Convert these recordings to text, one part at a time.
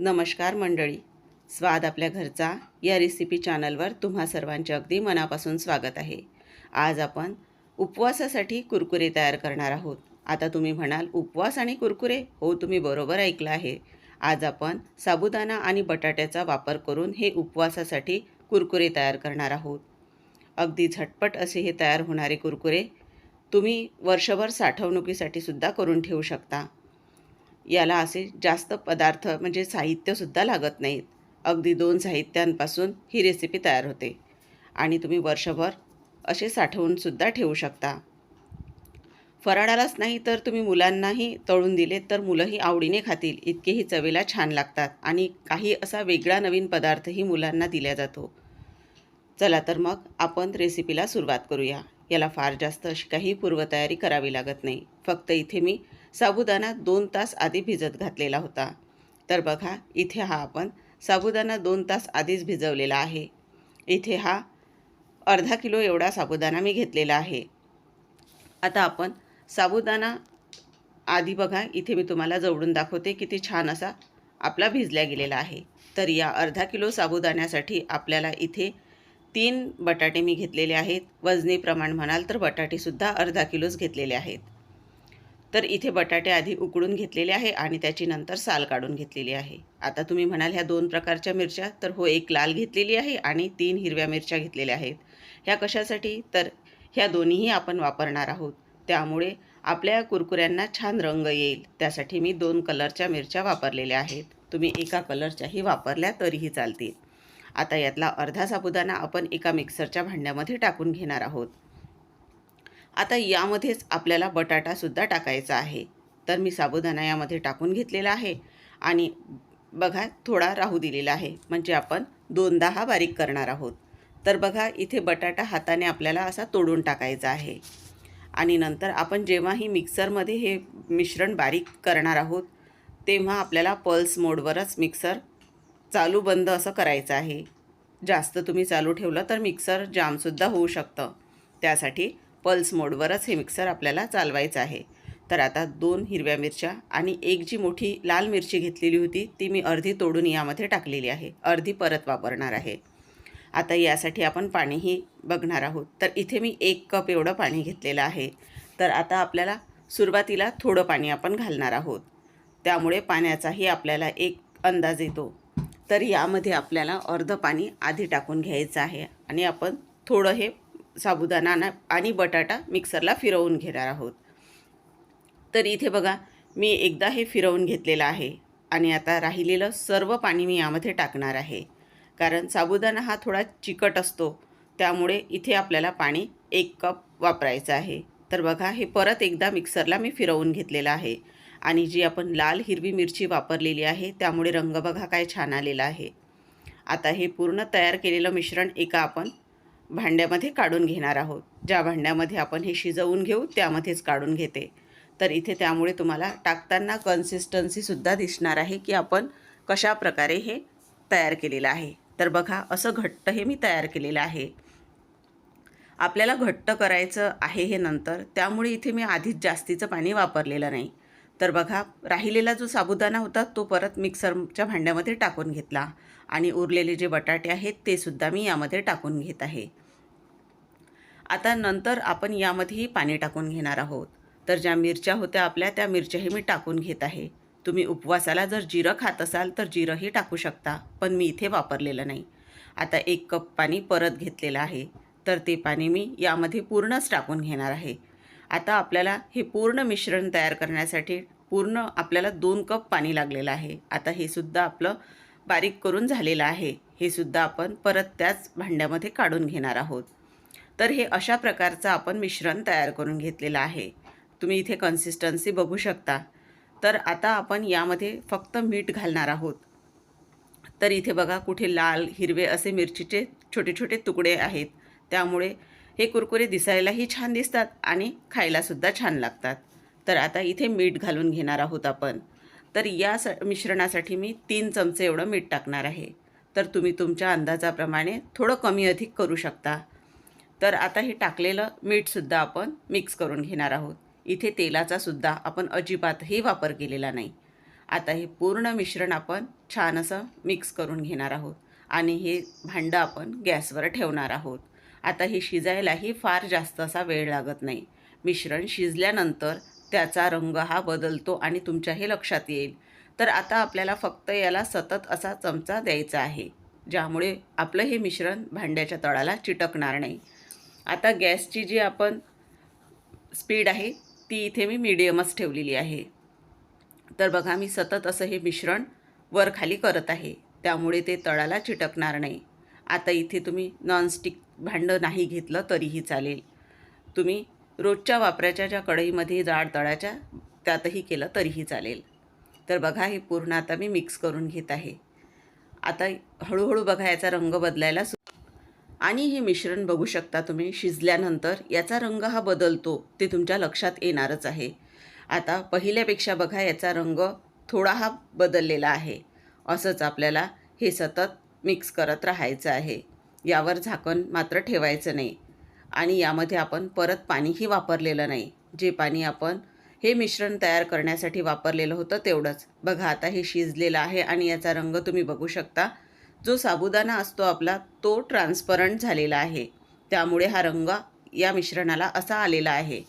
नमस्कार मंडळी. स्वाद आपल्या घरचा या रेसिपी चॅनलवर तुम्हा सर्वांचे अगदी मनापासून स्वागत आहे. आज आपण उपवासासाठी कुरकुरे तयार करणार आहोत. आता तुम्ही म्हणाल उपवास आणि कुरकुरे? हो तुम्ही बरोबर ऐकलं आहे. आज आपण साबुदाणा आणि बटाट्याचा वापर करून हे उपवासासाठी कुरकुरे तयार करणार आहोत. अगदी झटपट असे हे तयार होणारे कुरकुरे तुम्ही वर्षभर साठवणुकीसाठी सुद्धा करून ठेवू शकता. याला असे जास्त पदार्थ म्हणजे साहित्यसुद्धा लागत नाहीत. अगदी दोन साहित्यांपासून ही रेसिपी तयार होते. आणि तुम्ही वर्षभर असे साठवूनसुद्धा ठेवू शकता. फराळालाच नाही तर तुम्ही मुलांनाही तळून दिले तर मुलंही आवडीने खातील. इतकेही चवेला छान लागतात. आणि काही असा वेगळा नवीन पदार्थही मुलांना दिला जातो. चला तर मग आपण रेसिपीला सुरुवात करूया. याला फार जास्त अशी काही पूर्वतयारी करावी लागत नाही. फक्त इथे मी साबुदाणा दोन तास आधी भिजत घातलेला होता. तर बघा इथे हा आपण साबुदाणा दोन तास आधीच भिजवलेला आहे. इथे हा अर्धा किलो एवढा साबुदाणा मी घेतलेला आहे. आता आपण साबुदाणा आधी बघा इथे मी तुम्हाला जवळून दाखवते किती छान असा आपला भिजल्या गेलेला आहे. तर या अर्धा किलो साबुदाण्यासाठी आपल्याला इथे तीन बटाटे मी घेतलेले आहेत. वजनी प्रमाण म्हणाल तर बटाटेसुद्धा अर्धा किलोच घेतलेले आहेत. तर इथे बटाटे आधी उकडून घेतलेले आहे आणि त्याची नंतर साल काढून घेतलेली आहे. आता तुम्ही म्हणाल ह्या दोन प्रकारच्या मिरच्या तर हो एक लाल घेतलेली आहे आणि तीन हिरव्या मिरच्या घेतलेल्या आहेत. ह्या कशासाठी? तर ह्या दोन्हीही आपण वापरणार आहोत. त्यामुळे आपल्या कुरकुऱ्यांना छान रंग येईल. त्यासाठी मी दोन कलरच्या मिरच्या वापरलेल्या आहेत. तुम्ही एका कलरच्याही वापरल्या तरीही चालतील. आता यातला अर्धा साबुदाणा आपण एका मिक्सरच्या भांड्यामध्ये टाकून घेणार आहोत. आता यामध्येच आपल्याला बटाटासुद्धा टाकायचा आहे. तर मी साबुदाणा यामध्ये टाकून घेतलेला आहे आणि बघा थोडा राहू दिलेला आहे. म्हणजे आपण दोनदा हा बारीक करणार आहोत. तर बघा इथे बटाटा हाताने आपल्याला असा तोडून टाकायचा आहे. आणि नंतर आपण जेव्हाही मिक्सरमध्ये हे मिश्रण बारीक करणार आहोत तेव्हा आपल्याला पल्स मोडवरच मिक्सर चालू बंद असं करायचं आहे. जास्त तुम्ही चालू ठेवलं तर मिक्सर जामसुद्धा होऊ शकतं. त्यासाठी पल्स मोडवरच हे मिक्सर आपल्याला चालवायचं आहे. तर आता दोन हिरव्या मिरच्या आणि एक जी मोठी लाल मिरची घेतलेली होती ती मी अर्धी तोडून यामध्ये टाकलेली आहे. अर्धी परत वापरणार आहे. आता यासाठी आपण पाणीही बघणार आहोत. तर इथे मी एक कप एवढं पाणी घेतलेलं आहे. तर आता आपल्याला सुरुवातीला थोडं पाणी आपण घालणार आहोत. त्यामुळे पाण्याचाही आपल्याला एक अंदाज येतो. तर यामध्ये आपल्याला अर्ध पाणी आधी टाकून घ्यायचं आहे आणि आपण थोडं हे साबुदाणा ना- आणि बटाटा मिक्सरला फिरवून घेणार आहोत. तर इथे बघा मी एकदा हे फिरवून घेतलेलं आहे आणि आता राहिलेलं सर्व पाणी मी यामध्ये टाकणार आहे. कारण साबुदाणा हा थोडा चिकट असतो त्यामुळे इथे आपल्याला पाणी एक कप वापरायचं आहे. तर बघा हे परत एकदा मिक्सरला मी फिरवून घेतलेलं आहे आणि जी आपण लाल हिरवी मिरची वापरलेली आहे त्यामुळे रंग बघा काय छान आलेला आहे. आता हे पूर्ण तयार केलेलं मिश्रण एका आपण भांड्यामध्ये काढून घेणार आहोत. ज्या भांड्यामध्ये आपण हे शिजवून घेऊ त्यामध्येच काढून घेते. तर इथे त्यामुळे तुम्हाला टाकताना कन्सिस्टन्सीसुद्धा दिसणार आहे की आपण कशा प्रकारे हे तयार केलेलं आहे. तर बघा असं घट्ट हे मी तयार केलेलं आहे. आपल्याला घट्ट करायचं आहे हे नंतर त्यामुळे इथे मी आधीच जास्तीचं पाणी वापरलेलं नाही. तर बघा राहिलेला जो साबुदाणा होता तो परत मिक्सरच्या भांड्यामध्ये टाकून घेतला. आणि उरलेले जे बटाटे आहेत ते सुद्धा मी यामध्ये टाकून घेत आहे. आता नंतर आपण यामध्येही पाणी टाकून घेणार आहोत. तर ज्या मिरच्या होत्या आपल्या त्या मिरच्याही मी टाकून घेत आहे. तुम्ही उपवासाला जर जिरं खात असाल तर जिरंही टाकू शकता पण मी इथे वापरलेलं नाही. आता एक कप पाणी परत घेतलेलं आहे. तर ते पाणी मी यामध्ये पूर्णच टाकून घेणार आहे. आता आपल्याला हे पूर्ण मिश्रण तयार करण्यासाठी पूर्ण आपल्याला दोन कप पाणी लागलेलं आहे. आता हे सुद्धा आपलं बारीक करून झालेलं आहे. हे सुद्धा आपण परत त्याच भांड्यामध्ये काढून घेणार आहोत. तर हे अशा प्रकारचं आपण मिश्रण तयार करून घेतलेलं आहे. तुम्ही इथे कन्सिस्टन्सी बघू शकता. तर आता आपण यामध्ये फक्त मीठ घालणार आहोत. तर इथे बघा कुठे लाल हिरवे असे मिरचीचे छोटे छोटे तुकडे आहेत. त्यामुळे हे कुरकुरे दिसायलाही छान दिसतात आणि खायलासुद्धा छान लागतात. तर आता इथे मीठ घालून घेणार आहोत आपण. तर या स मिश्रणासाठी मी तीन चमचे एवढं मीठ टाकणार आहे. तर तुम्ही तुमच्या अंदाजाप्रमाणे थोडं कमी अधिक करू शकता. तर आता हे टाकलेलं मीठसुद्धा आपण मिक्स करून घेणार आहोत. इथे तेलाचासुद्धा आपण अजिबातही वापर केलेला नाही. आता हे पूर्ण मिश्रण आपण छान असं मिक्स करून घेणार आहोत. आणि हे भांडं आपण गॅसवर ठेवणार आहोत. आता हे शिजायलाही फार जास्त असा वेळ लागत नाही. मिश्रण शिजल्यानंतर त्याचा रंग हा बदलतो आणि तुमच्या हे लक्षात येईल. तर आता आपल्याला फक्त याला सतत असा चमचा द्यायचा आहे ज्यामुळे आपलं हे मिश्रण भांड्याच्या तळाला चिटकणार नाही. आता गॅसची जी आपण स्पीड आहे ती इथे मी मीडियमच ठेवलेली आहे. तर बघा मी सतत असं हे मिश्रण वर खाली करत आहे त्यामुळे ते तळाला चिटकणार नाही. आता इथे तुम्ही नॉनस्टिक भांडं नाही घेतलं तरीही चालेल. तुम्ही रोजच्या वापराच्या ज्या कढईमध्ये जाड तळाच्या त्यातही केलं तरीही चालेल. तर बघा हे पूर्ण आता मी मिक्स करून घेत आहे. आता हळूहळू बघा याचा रंग बदलायला सु आणि हे मिश्रण बघू शकता तुम्ही शिजल्यानंतर याचा रंग हा बदलतो ते तुमच्या लक्षात येणारच आहे. आता पहिल्यापेक्षा बघा याचा रंग थोडा हा बदललेला आहे. असंच आपल्याला हे सतत मिक्स करत राहायचं आहे. यावर झाकण मात्र ठेवायचं नाही. आणि यामध्ये आपण परत पाणीही वापरलेलं नाही. जे पाणी आपण हे मिश्रण तयार करण्यासाठी वापरलेलं होतं तेवढंच. बघा आता हे शिजलेलं आहे आणि याचा रंग तुम्ही बघू शकता. जो साबुदाणा असतो आपला तो ट्रान्सपरंट झालेला आहे. त्यामुळे हा रंग या मिश्रणाला असा आलेला आहे.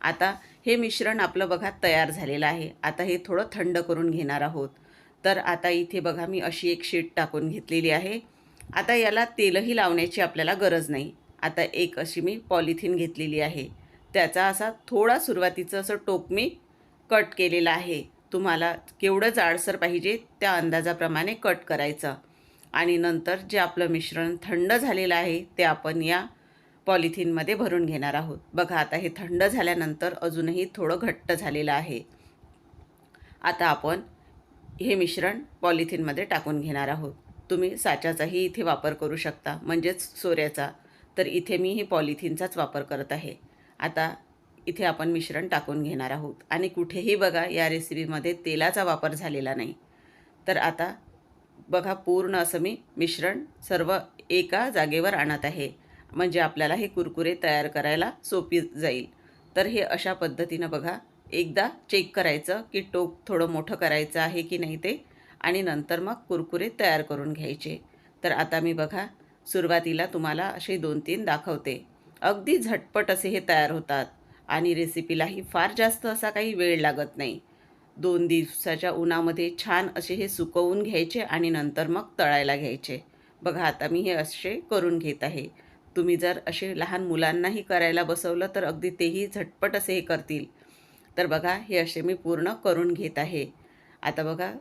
आता हे मिश्रण आपलं बघा तयार झालेलं आहे. आता हे थोडं थंड करून घेणार आहोत. तर आता इथे बघा मी अशी एक शीट टाकून घेतलेली आहे. आता याला तेलही लावण्याची आपल्याला गरज नाही. आता एक अशी मी पॉलिथिन घेतलेली आहे. त्याचा असा थोडा सुरुवातीचं असं टोप मी कट केलेलं आहे. तुम्हाला केवढं जाडसर पाहिजे त्या अंदाजाप्रमाणे कट करायचं. आणि नंतर जे आपलं मिश्रण थंड झालेलं आहे ते आपण या पॉलिथिनमध्ये भरून घेणार आहोत. बघा आता हे थंड झाल्यानंतर अजूनही थोडं घट्ट झालेलं आहे. आता आपण हे मिश्रण पॉलिथिनमध्ये टाकून घेणार आहोत. तुम्ही साच्याचाही इथे वापर करू शकता. म्हणजेच सोऱ्याचा. तर इथे मी हे पॉलिथिनचाच वापर करत आहे. आता इथे आपण मिश्रण टाकून घेणार आहोत. आणि कुठेही बघा या रेसिपीमध्ये तेलाचा वापर झालेला नाही. तर आता बघा पूर्ण असं मी मिश्रण सर्व एका जागेवर आणत आहे. म्हणजे आपल्याला हे कुरकुरे तयार करायला सोपी जाईल. तर हे अशा पद्धतीनं बघा एकदा चेक करायचं की टोक थोडं मोठं करायचं आहे की नाही ते. आणि नंतर मग कुरकुरे तयार करून घ्यायचे. तर आता मी बघा सुरुवातीला तुम्हाला असे दोन तीन दाखवते. अगदी झटपट असे हे तयार होतात आणि रेसिपीलाही फार जास्त असा काही वेळ लागत नाही. दोन दिवसाच्या उन्हामध्ये छान असे हे सुकवून घ्यायचे आणि नंतर मग तळायला घ्यायचे. बघा आता मी हे असे करून घेत आहे. तुम्ही जर असे लहान मुलांनाही करायला बसवलं तर अगदी तेही झटपट असे हे करतील. तर बघा हे असे मी पूर्ण करून घेत आहे. आता बघा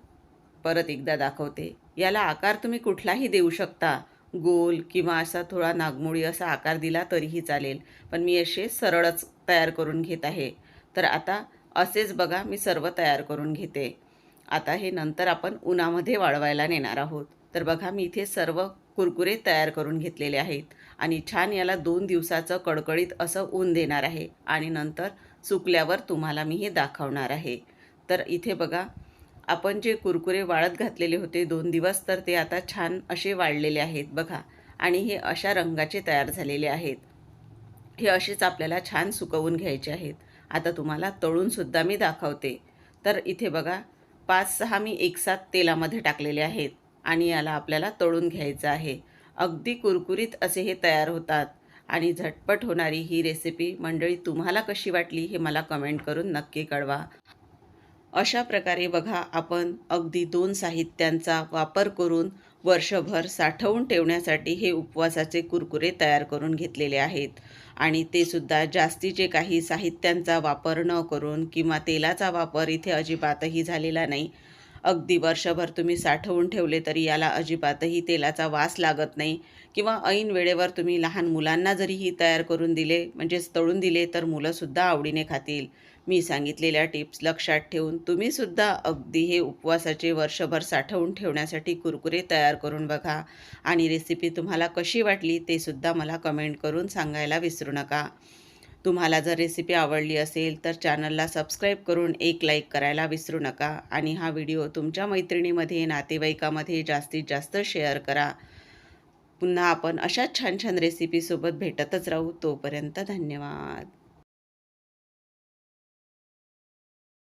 परत एकदा दाखवते. याला आकार तुम्ही कुठलाही देऊ शकता. गोल किंवा असा थोडा नागमोळी असा आकार दिला तरीही चालेल. पण मी असे सरळच तयार करून घेत आहे. तर आता असेच बघा मी सर्व तयार करून घेते. आता हे नंतर आपण उन्हामध्ये वाळवायला नेणार आहोत. तर बघा मी इथे सर्व कुरकुरे तयार करून घेतलेले आहेत. आणि छान याला दोन दिवसाचं कडकडीत असं ऊन देणार आहे. आणि नंतर सुकल्यावर तुम्हाला मी हे दाखवणार आहे. तर इथे बघा आपण जे कुरकुरे वाळत घातलेले होते दोन दिवस तर ते आता छान असे वाळलेले आहेत बघा. आणि हे अशा रंगाचे तयार झालेले आहेत. हे असेच आपल्याला छान सुकवून घ्यायचे आहेत. आता तुम्हाला तळूनसुद्धा मी दाखवते. तर इथे बघा पाच सहा मी एकसाथ तेलामध्ये टाकलेले आहेत आणि याला आपल्याला तळून घ्यायचं आहे. अगदी कुरकुरीत असे हे तयार होतात. आणि झटपट होणारी ही रेसिपी मंडळी तुम्हाला कशी वाटली हे मला कमेंट करून नक्की कळवा. अशा प्रकारे बघा आपण अगदी दोन साहित्यांचा वापर करून वर्षभर साठवून ठेवण्यासाठी हे उपवासाचे कुरकुरे तयार करून घेतलेले आहेत. आणि ते सुद्धा जास्तीचे काही साहित्यांचा वापर न करून किंवा तेलाचा वापर इथे अजिबातही झालेला नाही. अगदी वर्षभर तुम्ही साठवून ठेवले तरी याला अजिबातही तेलाचा वास लागत नाही. किंवा ऐन वेळेवर तुम्ही लहान मुलांना जरी ही तयार करून दिले म्हणजेच तळून दिले तर मुलंसुद्धा आवडीने खातील. मी सांगितलेल्या टिप्स लक्षात ठेवून तुम्हीसुद्धा अगदी हे उपवासाचे वर्षभर साठवून ठेवण्यासाठी कुरकुरे तयार करून बघा. आणि रेसिपी तुम्हाला कशी वाटली ते सुद्धा मला कमेंट करून सांगायला विसरू नका. तुम्हाला जर रेसिपी आवडली असेल तर चॅनलला सबस्क्राईब करून एक लाईक करायला विसरू नका. आणि हा व्हिडिओ तुमच्या मैत्रिणीमध्ये नातेवाईकामध्ये जास्तीत जास्त शेअर करा. पुन्हा आपण अशाच छान छान रेसिपीसोबत भेटतच राहू. तोपर्यंत धन्यवाद.